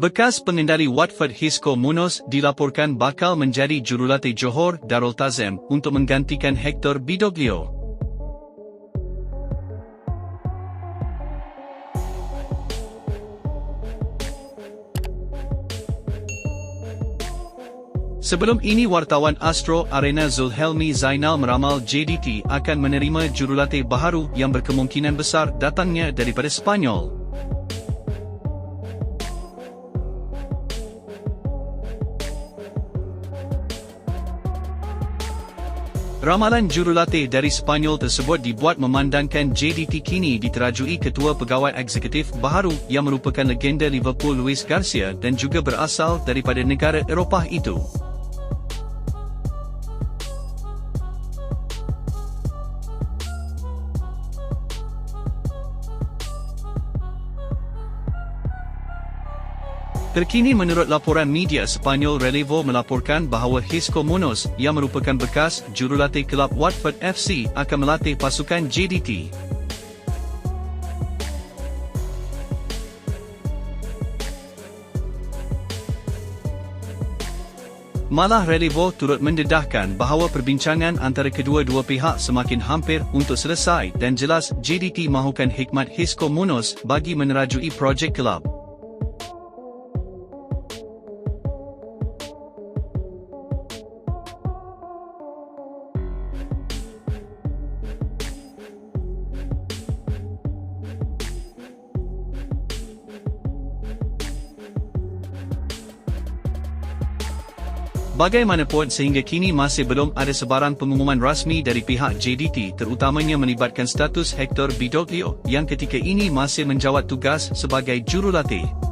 Bekas pengendali Watford Hisco Munoz dilaporkan bakal menjadi jurulatih Johor Darul Tazim untuk menggantikan Hector Bidoglio. Sebelum ini wartawan Astro Arena Zulhelmi Zainal meramal JDT akan menerima jurulatih baharu yang berkemungkinan besar datangnya daripada Spanyol. Ramalan jurulatih dari Spanyol tersebut dibuat memandangkan JDT kini diterajui ketua pegawai eksekutif baharu yang merupakan legenda Liverpool Luis Garcia dan juga berasal daripada negara Eropah itu. Terkini menurut laporan media Sepanyol Relevo melaporkan bahawa Hisco Munoz yang merupakan bekas jurulatih kelab Watford FC akan melatih pasukan JDT. Malah Relevo turut mendedahkan bahawa perbincangan antara kedua-dua pihak semakin hampir untuk selesai dan jelas JDT mahukan hikmat Hisco Munoz bagi menerajui projek kelab. Bagaimanapun sehingga kini masih belum ada sebarang pengumuman rasmi dari pihak JDT terutamanya melibatkan status Hector Bidoglio yang ketika ini masih menjawat tugas sebagai jurulatih.